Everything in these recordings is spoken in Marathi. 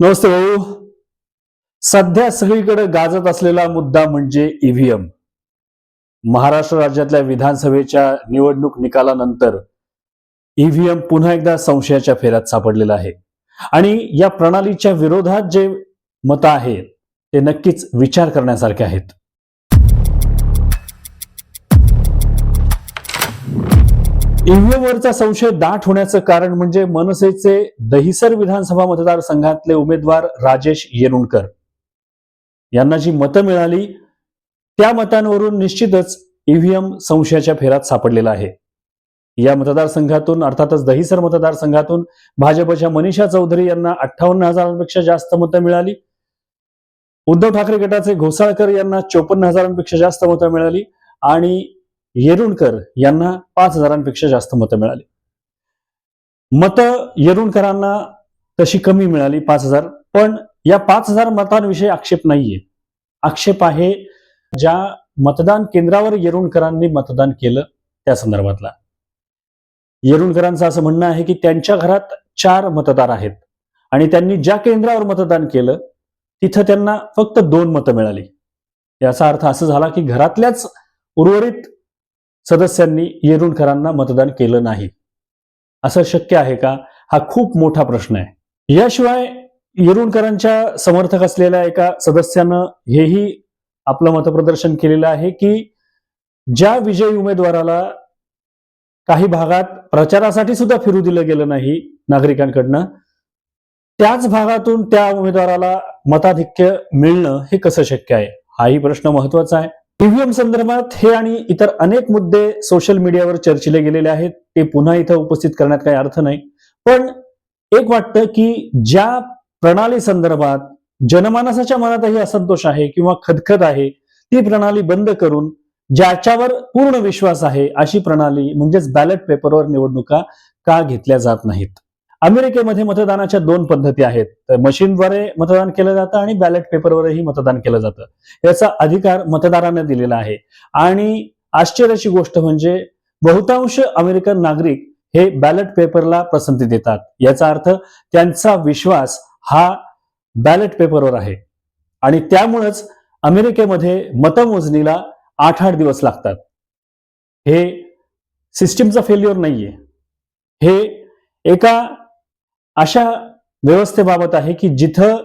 नमस्ते भाऊ. सध्या सगळीकडे गाजत असलेला मुद्दा म्हणजे ईव्हीएम महाराष्ट्र राज्यातल्या विधानसभेच्या निवडणूक निकालानंतर ईव्हीएम पुन्हा एकदा संशयाच्या फेऱ्यात सापडलेला आहे. आणि या प्रणालीच्या विरोधात जे मतं आहेत ते नक्कीच विचार करण्यासारखे आहेत. ईव्हीएमवरचा संशय दाट होण्याचं कारण म्हणजे मनसेचे दहिसर विधानसभा मतदारसंघातले उमेदवार राजेश येरुणकर. यांना जी मतं मिळाली त्या मतांवरून निश्चितच ईव्हीएम संशयाच्या फेरात सापडलेला आहे. या मतदारसंघातून अर्थातच दहिसर मतदारसंघातून भाजपच्या मनीषा चौधरी यांना अठ्ठावन्न हजारांपेक्षा जास्त मतं मिळाली. उद्धव ठाकरे गटाचे घोसाळकर यांना चोपन्न हजारांपेक्षा जास्त मतं मिळाली. आणि येरुणकर यांना पाच हजारांपेक्षा जास्त मतं मिळाली. मतं येरुणकरांना तशी कमी मिळाली पाच हजार. पण या पाच हजार मतांविषयी आक्षेप नाहीये. आक्षेप आहे ज्या मतदान केंद्रावर येरुणकरांनी मतदान केलं त्या संदर्भातला. येरुणकरांचं असं म्हणणं आहे की त्यांच्या घरात चार मतदार आहेत. आणि त्यांनी ज्या केंद्रावर मतदान केलं तिथं त्यांना फक्त दोन मतं मिळाली. याचा अर्थ असं झाला की घरातल्याच उर्वरित सदस्यांनी येरुणकरांना मतदान केलं नाही. असं शक्य आहे का? हा खूप मोठा प्रश्न आहे. याशिवाय येरुणकरांच्या समर्थक असलेल्या एका सदस्यानं हेही आपलं मतप्रदर्शन केलेलं आहे की ज्या विजयी उमेदवाराला काही भागात प्रचारासाठी सुद्धा फिरू दिलं गेलं नाही नागरिकांकडनं त्याच भागातून त्या उमेदवाराला मताधिक्य मिळणं हे कसं शक्य आहे? हाही प्रश्न महत्त्वाचा आहे. ईव्हीएम संदर्भात हे आणि इतर अनेक मुद्दे सोशल मीडियावर चर्चिले गेलेले आहेत. ते पुन्हा इथं उपस्थित करण्यात काही अर्थ नाही. पण एक वाटतं की ज्या प्रणाली संदर्भात जनमानसाच्या मनातही असंतोष आहे किंवा खदखद आहे ती प्रणाली बंद करून ज्याच्यावर पूर्ण विश्वास आहे अशी प्रणाली म्हणजेच बॅलेट पेपरवर निवडणुका का घेतल्या जात नाहीत? अमेरिकेमध्ये मतदानाच्या दोन पद्धती आहेत. तर मशीनद्वारे मतदान केलं जातं आणि बॅलेट पेपरवरही मतदान केलं जातं. याचा अधिकार मतदारांना दिलेला आहे. आणि आश्चर्याची गोष्ट म्हणजे बहुतांश अमेरिकन नागरिक हे बॅलेट पेपरला पसंती देतात. याचा अर्थ त्यांचा विश्वास हा बॅलेट पेपरवर आहे. आणि त्यामुळेच अमेरिकेमध्ये मतमोजणीला आठ आठ दिवस लागतात. हे सिस्टीमचा फेल्युअर नाहीये. हे एका अशा व्यवस्थेबाबत आहे की जिथं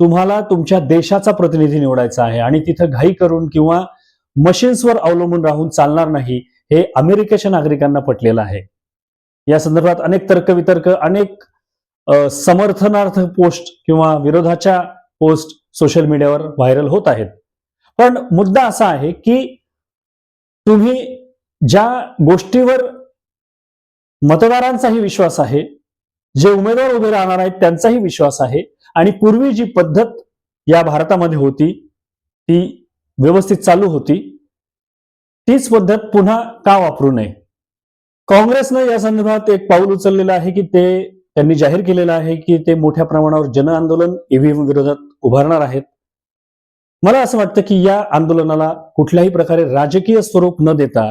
तुम्हाला तुमच्या देशाचा प्रतिनिधी निवडायचा आहे आणि तिथं घाई करून किंवा मशीन्सवर अवलंबून राहून चालणार नाही हे अमेरिकेच्या नागरिकांना पटलेलं आहे. या संदर्भात अनेक तर्कवितर्क अनेक समर्थनार्थ पोस्ट किंवा विरोधाच्या पोस्ट सोशल मीडियावर व्हायरल होत आहेत. पण मुद्दा असा आहे की तुम्ही ज्या गोष्टीवर मतदारांचाही विश्वास आहे जे उमेदवार उभे राहणार आहेत त्यांचाही विश्वास आहे. आणि पूर्वी जी पद्धत या भारतामध्ये होती ती व्यवस्थित चालू होती तीच पद्धत पुन्हा का वापरू नये? काँग्रेसनं या संदर्भात एक पाऊल उचललेलं आहे की ते त्यांनी जाहीर केलेलं आहे की ते मोठ्या प्रमाणावर जन आंदोलन ईव्हीएम विरोधात उभारणार आहेत. मला असं वाटतं की या आंदोलनाला कुठल्याही प्रकारे राजकीय स्वरूप न देता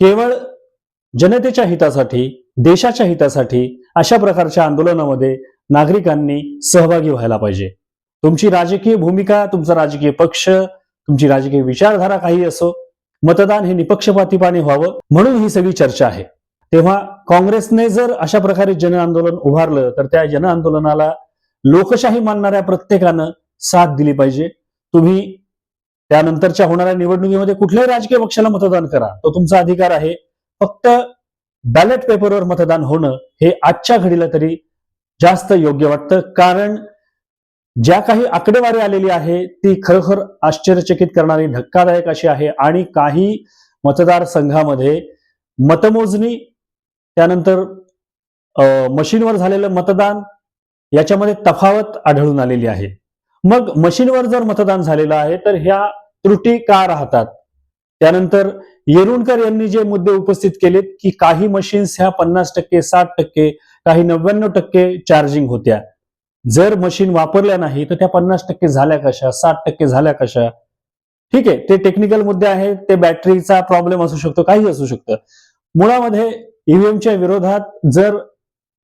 केवळ जनतेच्या हितासाठी देशाच्या हितासाठी अशा प्रकारच्या आंदोलनामध्ये नागरिकांनी सहभागी व्हायला पाहिजे. तुमची राजकीय भूमिका तुमचा राजकीय पक्ष तुमची राजकीय विचारधारा काही असो मतदान हे निपक्षपातीपणे व्हावं म्हणून ही सगळी चर्चा आहे. तेव्हा काँग्रेसने जर अशा प्रकारे जन आंदोलन उभारलं तर त्या जन आंदोलनाला लोकशाही मानणाऱ्या प्रत्येकानं साथ दिली पाहिजे. तुम्ही त्यानंतरच्या होणाऱ्या निवडणुकीमध्ये कुठल्याही राजकीय पक्षाला मतदान करा. तो तुमचा अधिकार आहे. फक्त बॅलेट पेपरवर मतदान होणं हे आजच्या घडीला तरी जास्त योग्य वाटतं. कारण ज्या काही आकडेवारी आलेली आहे ती खरोखर आश्चर्यचकित करणारी धक्कादायक अशी आहे आणि काही मतदारसंघामध्ये मतमोजणी त्यानंतर अं, मशीनवर झालेलं मतदान याच्यामध्ये तफावत आढळून आलेली आहे. मग मशीनवर जर मतदान झालेलं आहे तर ह्या त्रुटी का राहतात? त्यानंतर येरुणकर यांनी जे मुद्दे उपस्थित केलेत की काही मशीन्स ह्या पन्नास टक्के साठ टक्के काही नव्याण्णव टक्के चार्जिंग होत्या. जर मशीन वापरल्या नाही तर त्या पन्नास टक्के झाल्या कशा साठ टक्के झाल्या कशा? ठीक आहे ते टेक्निकल मुद्दे आहेत ते बॅटरीचा प्रॉब्लेम असू शकतो काही असू शकतं. मुळामध्ये ईव्हीएमच्या विरोधात जर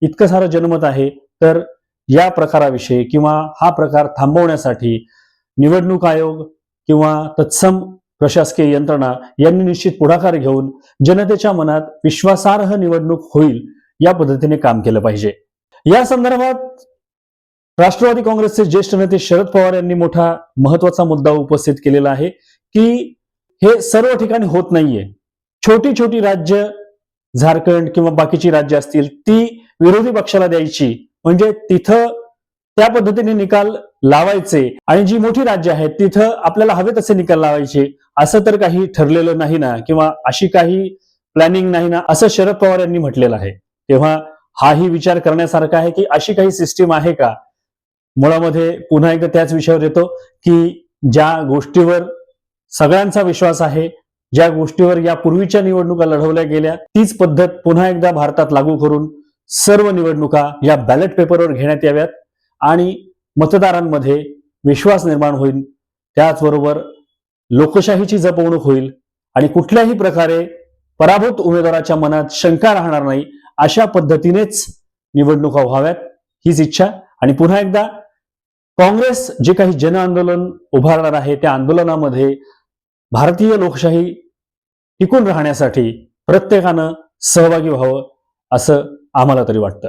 इतकं सारं जनमत आहे तर या प्रकाराविषयी किंवा हा प्रकार थांबवण्यासाठी निवडणूक आयोग किंवा तत्सम प्रशासकीय यंत्रणा यांनी निश्चित पुढाकार घेऊन जनतेच्या मनात विश्वासार्ह निवडणूक होईल या पद्धतीने काम केलं पाहिजे. या संदर्भात राष्ट्रवादी काँग्रेसचे ज्येष्ठ नेते शरद पवार यांनी मोठा महत्त्वाचा मुद्दा उपस्थित केलेला आहे की हे सर्व ठिकाणी होत नाहीये. छोटी छोटी राज्य झारखंड किंवा बाकीची राज्य असतील ती विरोधी पक्षाला द्यायची. म्हणजे तिथं त्या पद्धतीने निकाल लावायचे. आणि जी मोठी राज्य आहेत तिथं आपल्याला हवे तसे निकाल लावायचे. असं तर काही ठरलेलं नाही ना किंवा अशी काही प्लॅनिंग नाही ना असं शरद पवार यांनी म्हटलेलं आहे. तेव्हा हाही विचार करण्यासारखा आहे की अशी काही सिस्टीम आहे का? मुळामध्ये पुन्हा एकदा त्याच विषयावर येतो की ज्या गोष्टीवर सगळ्यांचा विश्वास आहे ज्या गोष्टीवर या पूर्वीच्या निवडणुका लढवल्या गेल्या तीच पद्धत पुन्हा एकदा भारतात लागू करून सर्व निवडणुका या बॅलेट पेपरवर घेण्यात याव्यात. आणि मतदारांमध्ये विश्वास निर्माण होईल. त्याचबरोबर लोकशाहीची जपवणूक होईल आणि कुठल्याही प्रकारे पराभूत उमेदवाराच्या मनात शंका राहणार नाही अशा पद्धतीनेच निवडणुका व्हाव्यात हीच इच्छा. आणि पुन्हा एकदा काँग्रेस जे काही जन आंदोलन उभारणार आहे त्या आंदोलनामध्ये भारतीय लोकशाही टिकून राहण्यासाठी प्रत्येकानं सहभागी व्हावं असं आम्हाला तरी वाटतं.